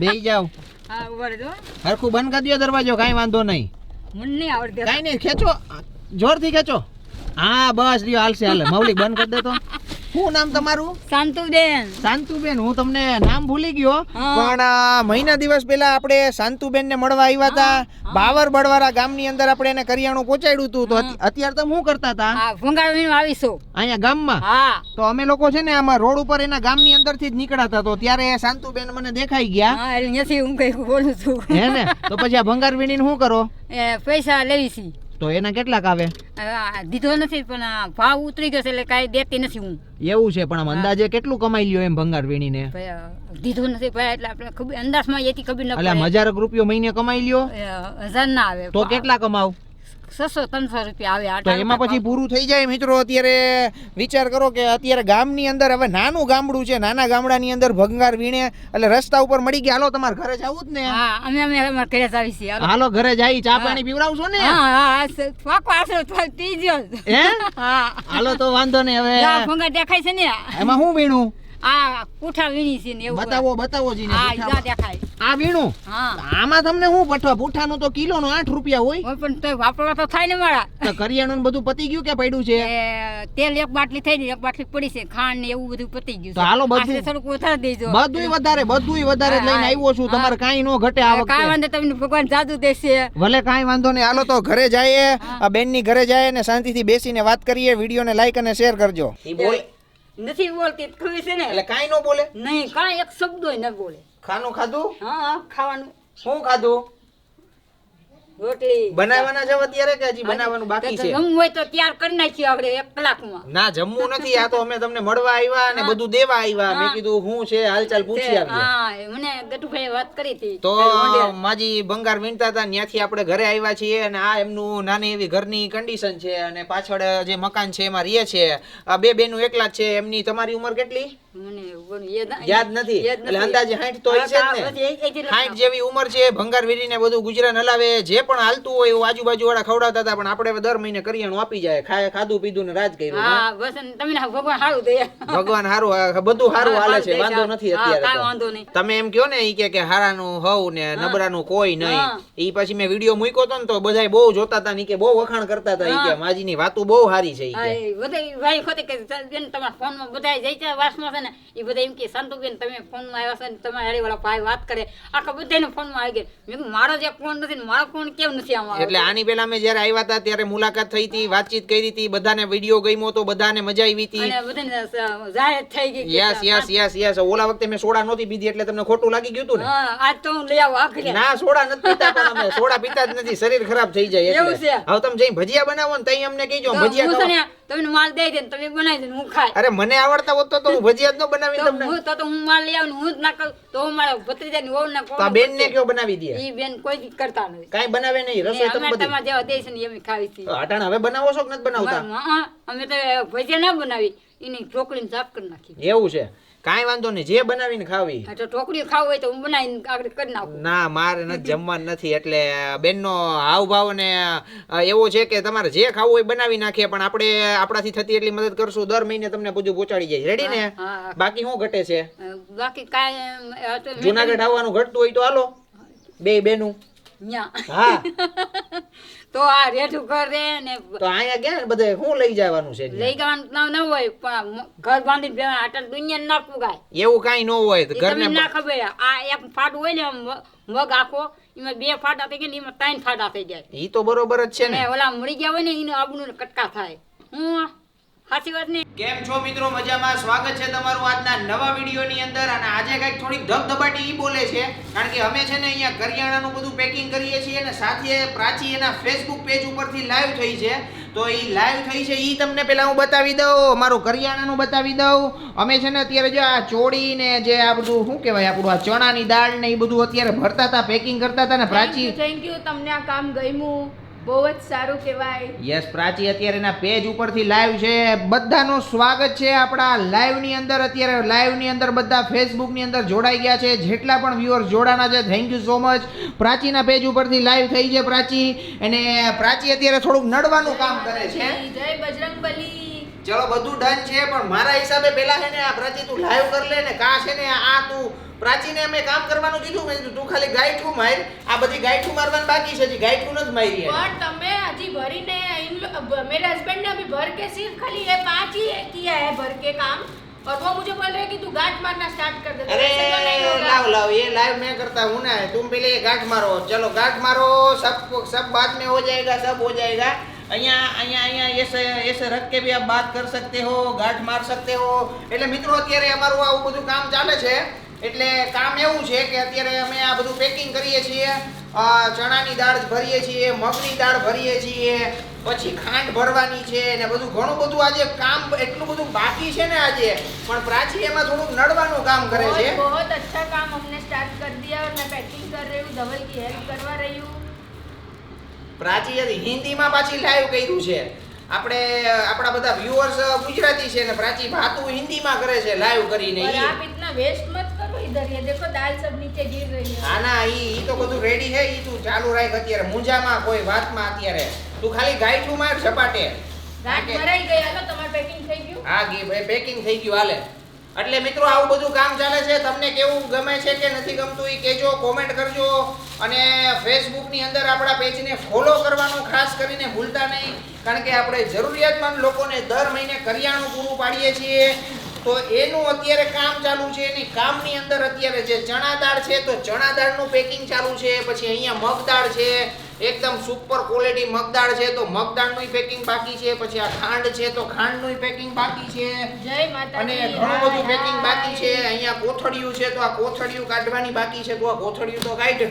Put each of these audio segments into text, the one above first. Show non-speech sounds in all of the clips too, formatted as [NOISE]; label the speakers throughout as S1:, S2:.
S1: બેહી જાવ
S2: હા ઊભા રહેજો
S1: હરખું બંધ કરી દો દરવાજો કાંઈ વાંધો નહીં.
S2: મને નહીં આવડતી
S1: કાંઈ નહીં ખેંચો. જોરથી ખેંચો. હા બસ લ્યો હાલશે હાલે. મૌલિક બંધ કરી દે તો. શું નામ તમારું?
S2: શાંતુબેન
S1: શાંતુબેન હું તમને નામ ભૂલી ગયો પણ મહિના દિવસ પહેલા આપણે શાંતુબેન ને મળવા આવ્યા હતા. બાવર બળવારા ગામની અંદર આપણે એને કરિયાણું પહોંચાડ્યું હતું. તો અત્યારે તમે શું કરતા હતા?
S2: વીણ આવીશું.
S1: અહીંયા ગામમાં?
S2: હા.
S1: તો અમે લોકો છે ને આમાં રોડ ઉપર એના ગામની અંદરથી જ નીકળાતા. તો ત્યારે શાંતુબેન મને દેખાઈ ગયા.
S2: ત્યાંથી હું કઈ બોલું છું.
S1: હે ને? તો પછી આ ભંગાર વીણીને શું કરો?
S2: એ પૈસા લેવી છે
S1: તો એના કેટલાક આવે?
S2: આ દીધો નથી પણ ભાવ ઉતરી ગયો છે એટલે કાંઈ દેતી નથી હું.
S1: એવું છે પણ આમ અંદાજે કેટલું કમાઈ લ્યો એમ ભંગાર વીણીને?
S2: દીધો નથી ભાઈ એટલે આપણે ખબર અંદાજમાં એથી ખબર ન
S1: એટલે હજાર રૂપિયો મહિને કમાઈ લ્યો?
S2: હજાર ના આવે.
S1: તો કેટલા કમાવ?
S2: છસો ત્રણસો રૂપિયા આવે
S1: તો એમાં પછી પૂરું થઈ જાય મિત્રો. અત્યારે વિચાર કરો કે અત્યારે ગામની અંદર હવે નાનું ગામડું છે. નાના ગામડાની અંદર ભંગાર વીણે એટલે રસ્તા ઉપર મળી ગયા. હાલો તમારે ઘરે જવું જ ને.
S2: હા અમે અમે અમારા ઘરે જ આવી છીએ. હાલો.
S1: ઘરે જઈ ચા પાણી પીવડાવશો ને?
S2: હા હા હા પાકો આશરો
S1: હે? [LAUGHS]
S2: હા.
S1: હાલો તો વાંધો નહીં. હવે
S2: આ ભૂંગા દેખાય છે ને?
S1: એમાં શું વીણું?
S2: આ કુઠા વીણી છે ને એવું
S1: બતાવો બતાવો જીને
S2: હા દેખાય.
S1: આ વીણું? આમાં તમને શું પઠવા પૂઠાનું તો કિલો નો આઠ રૂપિયા હોય.
S2: પણ તો વાપરવા તો થાય ને મારા.
S1: તો કરિયાણું બધું પતી ગયું કે પડ્યું છે?
S2: તેલ એક બાટલી થઈ ગઈ એક બાટલી પડી છે. ખાંડ ને એવું બધું પતી ગયું
S1: તો હાલો બધું-
S2: થોડુંક વધારે દેજો.
S1: બધું વધારે બધું વધારે લઈને આવ્યો છું. તમારે કાંઈ નો ઘટે આ
S2: કાંઈ વાંધો તમને ભગવાન જાદુ દેશે.
S1: ભલે કાંઈ વાંધો નહીં. હાલો તો ઘરે જઈએ. આ બેન બેનની ઘરે જઈએ ને શાંતિથી બેસીને વાત કરીએ. વીડિયો ને લાઈક અને શેર કરજો.
S2: નથી બોલતી તો ખબર છે ને?
S1: એટલે કાંઈ નો બોલે?
S2: નહીં કાંઈ એક શબ્દ ન બોલે.
S1: ખાનું ખાધું?
S2: હા હા ખાવાનું.
S1: શું ખાધું?
S2: રોટલી.
S1: બનાવવાના છે અત્યારે કે હજી બનાવવાનું બાકી છે?
S2: જમવું હોય તો તૈયાર કરી નાખીએ આપણે એક કલાકમાં.
S1: ના જમવું નથી. આ તો અમે તમને મળવા આવ્યા અને બધું દેવા આવ્યા. મેં કીધું શું છે હાલચાલ પૂછી આવીએ.
S2: હા મને ગટુભાઈ વાત કરી હતી.
S1: તો માજી બંગાર વીણતા હતા ત્યાંથી આપણે ઘરે આવ્યા છીએ અને આ એમનું નાની એવી ઘરની કન્ડિશન છે અને પાછળ જે મકાન છે એમાં રહે છે. આ બે બેનું એકલા છે. એમની તમારી ઉંમર કેટલી?
S2: યાદ
S1: યાદ નથી. એટલે અંદાજે 60 તો હશે જ ને
S2: હા, બસ એ- એ જ રીતના.
S1: 60 જેવી ઉંમર છે ભંગાર વીરીને બધું ગુજરાન હલાવે જે પણ હાલતું હોય એવું આજુબાજુ વાળા ખવડાવતા હતા પણ આપણે દર મહિને કરિયાણું આપી જાય ખાય ખાધું પીધું ને રાજ કર્યું હા.
S2: હા? બસ તમને ભગવાન સારું દે.
S1: ભગવાન હારું બધું હાલે છે વાંધો નથી અત્યારે
S2: વાંધો નહીં.
S1: તમે એમ કયો ને ઈ કે કે હારાનું હવ ને નબળાનું કોઈ નહીં. ઈ પછી મેં વીડિયો મૂક્યો તો ને તો બધાય બહુ જોતા હતા ને કે બહુ વખાણ કરતા હતા ઈ કે માજીની વાતો બહુ હારી છે ઈ કે.
S2: બધા ભાઈ ખોટી કે તમારા ફોનમાં બધા જઈ છે વાસમાં છે ને એ બધા એમ કે શાંતુબેન તમે ફોનમાં આવ્યા છે ને તમારા હારીવાળા ભાઈ વાત કરે. આખા બધાને ફોનમાં આવી ગયા. મેં કીધું મારો જે ફોન નથી ને મારો ફોન કેમ નથી આમાં
S1: એટલે આની પહેલા મેં જયારે આવ્યા હતા ત્યારે મુલાકાત થઈ હતી વાતચીત કરી હતી બધાને વીડિયો ગમ્યો તો બધાને મજા આવી હતી.
S2: અને બધાને જાહેર થઈ ગઈ
S1: યસ યસ યસ યસ ઓલા વખતે મેં સોડા નહોતી પીધી એટલે તમને ખોટું લાગી ગયું હતું ને?
S2: આજ તો હું લઈ આવું આખરે.
S1: ના સોડા નથી પીતા પણ અમે સોડા પીતા જ નથી. શરીર ખરાબ થઈ જાય
S2: એવું
S1: એટલે.
S2: છે?
S1: હવે તમે જઈ ભજીયા બનાવો ને તઈ અમને કહેજો ભજીયા
S2: તમને માલ દઈ દે તમે બનાવી દે હું ખાય.
S1: અરે મને આવડતા હોત તો તો હું ભજીયા જ ન બનાવી
S2: તો
S1: તમને.
S2: હું તો તો હું માલ લઈ આવું હું જ ના કરું. તો હું મારા ભત્રીજાની વહુ ના
S1: તો આ બેન ને કયો બનાવી દે?
S2: ઈ બેન કોઈ કરતા નથી.
S1: કાઈ બનાવે નહીં
S2: ને
S1: રસોઈ તમે બધી
S2: તમારા જેવા દેશ ને એમ ખાવી છે
S1: તો અટાણ હવે બનાવો છો કે નથી બનાવતા?
S2: અમે તો ભજીયા ના બનાવી. એની ને સાફ કરી નાખી.
S1: એવું છે. કાંઈ વાંધો નહીં જે બનાવીને ખાવી.
S2: હા, તો ઢોકળી ખાવું હોય તો હું બનાવીને આગળ કરી નાખું.
S1: ના મારે નથી જમવાનું નથી એટલે બેનનો હાવભાવ ને એવો છે કે તમારે જે ખાવું હોય બનાવી નાખીએ પણ આપણે આપણાથી થતી એટલી મદદ કરશું. દર મહિને તમને બધું પહોંચાડી જાય. રેડી ને. બાકી શું ઘટે છે?
S2: બાકી કાંઈ
S1: જુનાગઢ આવવાનું ઘટતું હોય તો હાલો. બે બેનું. હા. [LAUGHS]
S2: તો આ રેઠું ઘર રે ને
S1: તો અહીંયા ગયા ને બધે શું લઈ જવાનું છે
S2: લઈ જવાનું ના ન હોય પણ ઘર બાંધીને બેવા આટલ દુનિયા ના પુગાય
S1: એવું કઈ ન હોય તો ઘરને
S2: ના ખબર આ એક ફાટું હોય ને મગ આખો એમાં બે ફાટા થઈ ગયા ને એમાં ત્રણ ફાટા થઈ જાય
S1: એ તો બરોબર જ છે ને.
S2: ઓલા મળી ગયા હોય ને એને આબનું કટકા થાય. હું સાચી વાત ને
S1: કેમ છો મિત્રો? મજામાં? સ્વાગત છે તમારું આજના નવા વિડીયોની અંદર. અને આજે કંઈક થોડીક ધબધબાટી ઈ બોલે છે કારણ કે અમે છે ને અહીંયા કરિયાણાનું બધું પેકિંગ કરીએ છીએ અને સાથે પ્રાચી એના ફેસબુક પેજ ઉપરથી લાઈવ થઈ છે. તો એ લાઈવ થઈ છે એ તમને પેલા હું બતાવી દઉં. અમારું કરિયાણાનું બતાવી દઉં. અમે છે ને અત્યારે જો આ ચોળી ને જે આ બધું શું કહેવાય આપણું આ ચણાની દાળ ને એ બધું અત્યારે ભરતા હતા પેકિંગ કરતા હતા ને પ્રાચી.
S3: થેન્ક યુ તમને આ કામ ગમ્યું. બહુ જ સારું કહેવાય.
S1: યસ પ્રાચી અત્યારે એના પેજ ઉપરથી લાઈવ છે. બધાનું સ્વાગત છે આપણા લાઈવની અંદર. અત્યારે લાઈવની અંદર બધા ફેસબુકની અંદર જોડાઈ ગયા છે. જેટલા પણ વ્યુઅર્સ જોડાના છે થેન્ક યુ સો મચ પ્રાચીના પેજ ઉપરથી લાઈવ થઈ છે પ્રાચી. અને પ્રાચી અત્યારે થોડુંક નડવાનું કામ કરે છે.
S3: જય બજરંગબલી.
S1: ચલો બધું ડન છે પણ મારા હિસાબે પેલા છે ને આ પ્રાચી તું લાઈવ કર લે ને કા છે ને આ તું પ્રાચીને અમે કામ કરવાનું કીધું મેં કીધું તું ખાલી ગાયઠું માર આ બધી ગાયઠું મારવાની બાકી છે હજી ગાયઠું નથી મારી એને.
S3: पर तमे अजी भरी ने इन लो- मेरे हस्बैंड ने अभी भर के सिर्फ खाली ये पांच ही किया है भर के काम और वो मुझे बोल रहे हैं कि तू गांठ मारना स्टार्ट कर दे तो
S1: अरे
S3: ऐसे तो नहीं होगा
S1: लाओ लाओ ये लाइव मैं करता हूँ ना तुम पहले ये गांठ मारो चलो गांठ मारो सब सब बाद में हो जाएगा सब हो जाएगा અહીંયા અહીંયા અહીંયા ऐसे ऐसे रख के भी आप बात कर सकते हो ગાંઠ માર सकते हो એટલે મિત્રો અત્યારે અમારું આવું બધું કામ ચાલે છે એટલે કામ એવું છે કે અત્યારે અમે આ બધું પેકિંગ કરીએ છીએ ચણાની દાળ ભરીએ છીએ મગની દાળ ભરીએ છીએ પછી ખાંડ ભરવાની છે ને બધું ઘણું બધું આજે કામ એટલું બધું બાકી છે ને આજે પણ પ્રાચી એમાં થોડુંક નડવાનું કામ કરે છે.
S3: બહુત અચ્છા કામ અમને સ્ટાર્ટ કર દિયા ઓર પેકિંગ કર રહી ધવલ કી હેલ્પ કરવા રહ્યું.
S1: પ્રાચી પ્રાચીએ હિન્દીમાં પાછી લાઈવ કર્યું છે. આપણે આપણા બધા વ્યુઅર્સ ગુજરાતી છે ને પ્રાચી ભાતું હિન્દીમાં કરે છે લાઈવ કરીને
S3: આપ
S1: ઇતના
S3: વેસ્ટ इतना वेस्ट मत करो इधर ये देखो दाल सब नीचे गिर रही है
S1: હા ના ઈ ઈ તો બધું રેડી છે ઈ તું ચાલુ રાખ અત્યારે મૂંઝામાં કોઈ વાતમાં અત્યારે તું ખાલી ગાયઠું માર ઝપાટે
S3: ગાંઠ ભરાઈ ગઈ હાલો તમારે પેકિંગ થઈ ગયું
S1: હા ગી પેકિંગ થઈ ગયું હાલે એટલે મિત્રો આવું બધું કામ ચાલે છે તમને કેવું ગમે છે કે નથી ગમતું એ કહેજો કોમેન્ટ કરજો અને ફેસબુકની અંદર આપણા પેજને ફોલો કરવાનું ખાસ કરીને ભૂલતા નહીં કારણ કે આપણે જરૂરિયાતમંદ લોકોને દર મહિને કરિયાણું પૂરું પાડીએ છીએ તો એનું અત્યારે કામ ચાલુ છે એની કામની અંદર અત્યારે જે ચણા દાળ છે તો ચણા દાળનું પેકિંગ ચાલુ છે પછી અહીંયા મગ દાળ છે એકદમ સુપર ક્વોલિટી મગદાળ છે તો મગદાળનું પેકિંગ બાકી છે પછી આ ખાંડ છે તો ખાંડનું પેકિંગ બાકી છે અને ઘણું બધું પેકિંગ બાકી છે
S3: હાય.
S1: અહીંયા કોથળિયું છે તો આ કોથળિયું કાઢવાની બાકી છે તો આ કોથળિયું તો કાઢ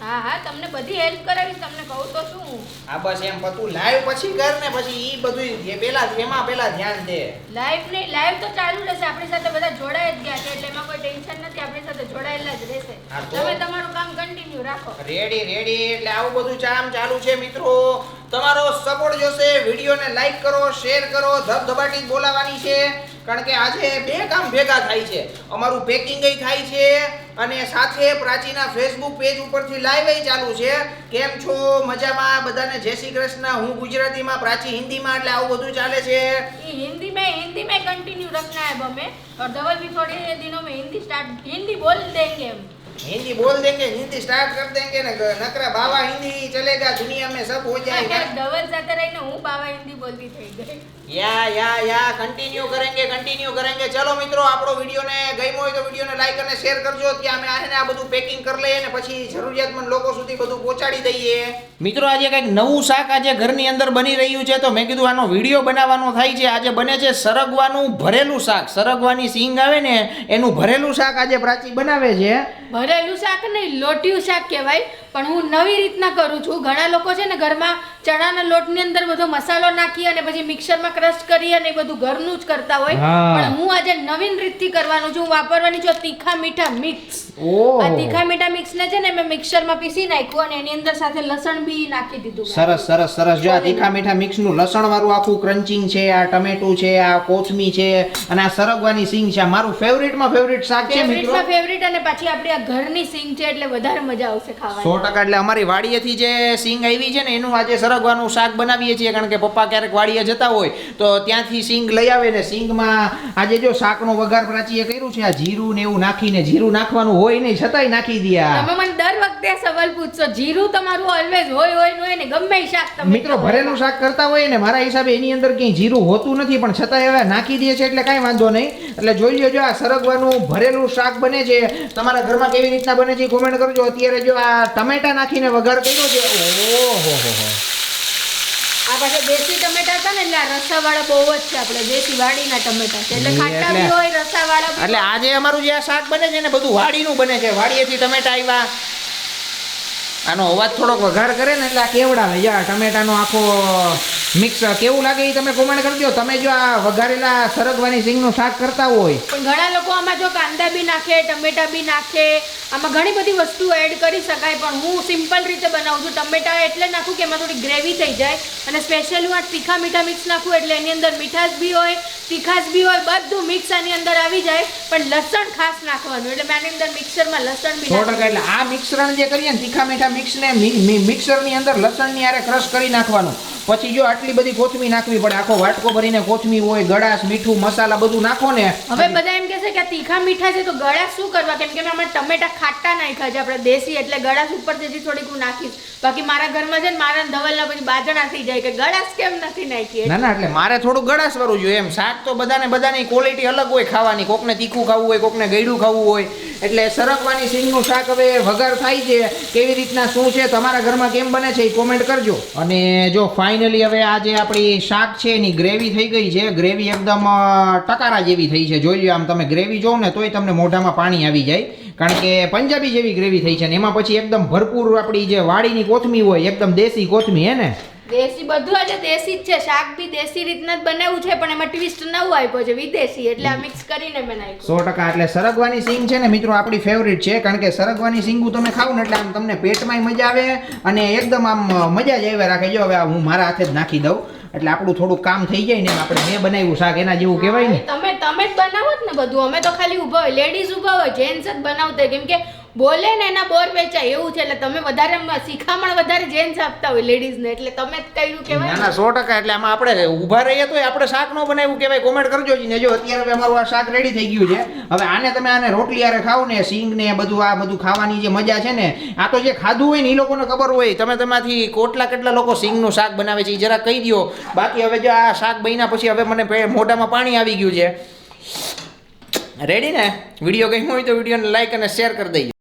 S3: હા હા તમને બધી હેલ્પ કરાવીશ તમને કહું તો શું? હું
S1: આ બસ એમ પતું લાઈવ પછી કર ને પછી ઈ બધું જે પેલા એમાં પેલા ધ્યાન દે.
S3: લાઈવ ને લાઈવ તો ચાલુ રહેશે આપણી સાથે બધા જોડાઈ જ ગયા છે એટલે એમાં કોઈ ટેન્શન નથી આપણી સાથે જોડાયેલા જ રહેશે. તમે તમારું કામ કન્ટિન્યુ રાખો.
S1: રેડી રેડી એટલે આવું બધું કામ ચાલુ છે મિત્રો. તમારો સપોર્ટ જોશે વિડીયોને લાઈક કરો શેર કરો ધબધબાટી બોલાવાની છે. કારણ કે આજે બે કામ ભેગા થાય છે અમારું પેકિંગ થાય છે અને સાથે પ્રાચીના ફેસબુક પેજ ઉપરથી લાઈવ ચાલુ છે કેમ છો મજામાં બધાને જય શ્રી કૃષ્ણ હું ગુજરાતીમાં પ્રાચી હિન્દીમાં એટલે આવું બધું ચાલે છે
S3: ये हिंदी में हिंदी में कंटिन्यू रखना है हमें और धवल भी थोड़े दिनों में हिंदी स्टार्ट हिंदी बोल देंगे हम
S1: हिंदी बोल देंगे हिंदी स्टार्ट कर देंगे ना नकरा बाबा हिंदी चलेगा दुनिया में सब हो जाएगा
S3: धवल સાથે રહીને હું બાવા હિન્દી બોલતી થઈ ગઈ
S1: યા યા યા કન્ટિન્યુ કરેંગે કન્ટિન્યુ કરેંગે ચલો મિત્રો આપણો વિડીયોને ગમ્યો હોય તો વિડીયોને લાઈક અને શેર કરજો ત્યાં અમે આને આ બધું પેકિંગ કરી લઈએ ને પછી જરૂરિયાતમંદ લોકો સુધી બધું પહોંચાડી દઈએ મિત્રો આજે કંઈક નવું શાક આજે ઘરની અંદર બની રહ્યું છે તો મેં કીધું આનો વિડીયો બનાવવાનો થાય છે આજે બને છે સરગવાનું ભરેલું શાક સરગવાની સિંગ આવે ને એનું ભરેલું શાક આજે પ્રાચી બનાવે છે
S3: ભરેલું શાક નહીં લોટિયું શાક કહેવાય. પણ હું નવી રીતના કરું છું. ઘણા લોકો છે ને ઘરમાં ચણાના લોટની અંદર બધો મસાલો નાખી અને પછી મિક્સરમાં ક્રશ કરી અને બધું ઘરનું જ કરતા હોય. પણ હું આજે નવીન રીતથી કરવાનું છું. વાપરવાની છું તીખા મીઠા મિક્સ આ તીખા મીઠા મિક્સને છે ને મેં મિક્સરમાં પીસી નાખ્યું અને એની અંદર સાથે લસણ બી નાખી દીધું.
S1: સરસ સરસ સરસ. જો આ તીખા મીઠા મિક્સનું લસણ વાળું આખું ક્રન્ચિંગ છે આ ટમેટું છે આ કોથમી છે અને આ સરગવાની સિંગ છે. મારું ફેવરિટમાં ફેવરિટ શાક છે મિત્રો.
S3: ફેવરિટ અને પાછી આપણી આ ઘરની સિંગ છે એટલે વધારે મજા આવશે ખાવાની.
S1: ટકા એટલે અમારી વાડીએથી જે સિંગ આવી છે ને, એનું આજે સરગવાનું શાક બનાવીએ છીએ, કારણ કે પપ્પા ક્યારેક વાડીએ જતા હોય, તો ત્યાંથી સિંગ લઈ આવે ને, સિંગમાં આજે જો શાકનો વઘાર પ્રાચીએ કર્યું છે? આ જીરું ને એવું નાખીને જીરું નાખવાનું હોય નહીં છતાંય નાખી દે
S3: તમે મને દર વખતે સવાલ પૂછશો જીરું તમારું ઓલવેઝ હોય હોય ન હોય ને ગમે એ શાક તમે
S1: મિત્રો. ભરેલું શાક કરતા હોય ને મારા હિસાબે એની અંદર ક્યાંય જીરું હોતું નથી પણ છતાંય હવે નાખી દે છે એટલે કાંઈ વાંધો નહીં. એટલે જોઈ લેજો આ સરગવાનું ભરેલું શાક બને છે. તમારા ઘરમાં કેવી રીતના બને છે કોમેન્ટ કરજો. અત્યારે જો આ ટમેટા નાખીને વઘાર કર્યો છે ઓહો હો હો.
S3: આ પાસે દેશી ટમેટા છે ને એટલે આ રસાવાળા બહુ જ છે આપણે દેશી વાડીના ટમેટા છે. એટલે ખાટા બી હોય રસાવાળા વાળા
S1: એટલે આજે અમારું જે આ શાક બને છે ને બધું વાડીનું બને છે. વાડીએથી ટમેટા આવ્યા આનો અવાજ થોડોક વઘાર કરે ને એટલે આ કેવડાવે. જા ટમેટાનો આખો મિક્સ કેવું લાગે એ તમે કોમેન્ટ કરજો તમે જો આ વઘારેલા સરગવાની સિંગનું શાક કરતા હોય.
S3: પણ ઘણા લોકો આમાં જો કાંદા બી નાખે ટમેટા બી નાખે આમાં ઘણી બધી વસ્તુ એડ કરી શકાય પણ હું સિમ્પલ રીતે બનાવું છું. ટમેટા એટલે નાખું કે એમાં થોડી ગ્રેવી થઈ જાય. અને સ્પેશિયલ હું આ તીખા મીઠા મિક્સ નાખું એટલે એની અંદર મીઠાશ બી હોય તીખાશ બી હોય બધું મિક્સ આની અંદર આવી જાય. પણ લસણ ખાસ નાખવાનું એટલે મેં આની અંદર મિક્સરમાં લસણ બી
S1: એટલે આ મિશ્રણ જે કરીએ ને તીખા મીઠા મિક્સને મિક્સરની અંદર લસણની આરે ક્રશ કરી નાખવાનું. પછી જો આટલી બધી કોથમી નાખવી પડે આખો વાટકો ભરીને કોથમી હોય ગળાશ મીઠું મસાલા બધું નાખો ને.
S3: હવે બધા એમ કે છે કે તીખા મીઠા છે તો ગળાશ શું કરવા? કેમ કે મેં આમાં ટમેટા ખાટા નાખ્યા છે આપણે દેશી એટલે ગળાશ ઉપર તેથી થોડીક હું નાખીશ. બાકી મારા ઘરમાં છે ને મારા ધવલના પછી બાજણા થઈ જાય કે ગળાશ કેમ નથી નાખી
S1: ના ના એટલે મારે થોડું ગળાશ વાળું જોઈએ એમ. શાક તો બધાને બધાની ક્વોલિટી અલગ હોય ખાવાની. કોકને તીખું ખાવું હોય કોકને ગળ્યું ખાવું હોય. એટલે સરકવાની સિંગનું શાક હવે વઘાર થાય છે. કેવી રીતના, શું છે, તમારા ઘરમાં કેમ બને છે એ કોમેન્ટ કરજો. અને જો ફાઇનલી હવે આ જે આપણી શાક છે, એની ગ્રેવી થઈ ગઈ છે. ગ્રેવી એકદમ ટકારા જેવી થઈ છે. જોઈ લો આમ તમે ગ્રેવી જોવો ને, તોય તમને મોઢામાં પાણી આવી જાય. કારણ કે પંજાબી જેવી ગ્રેવી થઈ છે ને, એમાં પછી એકદમ ભરપૂર આપણી જે વાડીની કોથમી હોય, એકદમ દેશી કોથમી, હે ને?
S3: દેશી બધું આજે દેશી જ છે. શાક બી દેશી રીતના જ બનાવ્યું છે પણ એમાં ટ્વિસ્ટ નવું આપ્યો છે વિદેશી એટલે આ મિક્સ કરીને બનાવ્યું.
S1: સો ટકા એટલે સરગવાની સિંગ છે ને મિત્રો આપણી ફેવરિટ છે કારણ કે સરગવાની સિંગું તમે ખાવ ને એટલે આમ તમને પેટમાંય મજા આવે અને એકદમ આમ મજા જ આવ્યા રાખે. જો હવે હું મારા હાથે જ નાખી દઉં એટલે આપણું થોડું કામ થઈ જાય ને આપણે મેં બનાવ્યું શાક એના જેવું કહેવાય ને.
S3: તમે તમે જ બનાવો જ ને બધું. અમે તો ખાલી ઊભા હોય લેડીઝ ઊભા હોય જેન્ટ્સ જ બનાવતા કેમ કે બોલે ને એના બોર વેચાય એવું છે એટલે તમે વધારે શિખામણ વધારે જેન્ટ્સ આપતા હોય લેડીઝ ને એટલે તમે જ કર્યું કહેવાય
S1: ના? સો ટકા એટલે આમાં આપણે ઊભા રહીએ તો આપણે શાક ન બનાવ્યું કહેવાય. કોમેન્ટ કરજો ને જો અત્યારે અમારું આ શાક રેડી થઈ ગયું છે. હવે આને તમે આને રોટલી આરે ખાવ ને સિંગ ને બધું આ બધું ખાવાની જે મજા છે ને આ તો જે ખાધું હોય ને એ લોકોને ખબર હોય. તમે તેમાંથી કોટલા કેટલા લોકો સિંગનું શાક બનાવે છે એ જરા કહી દો બાકી હવે જો આ શાક બન્યા પછી હવે મને મોઢામાં પાણી આવી ગયું છે. રેડી ને? વીડિયો ગમ્યો હોય તો વિડીયોને લાઈક અને શેર કરી દઈએ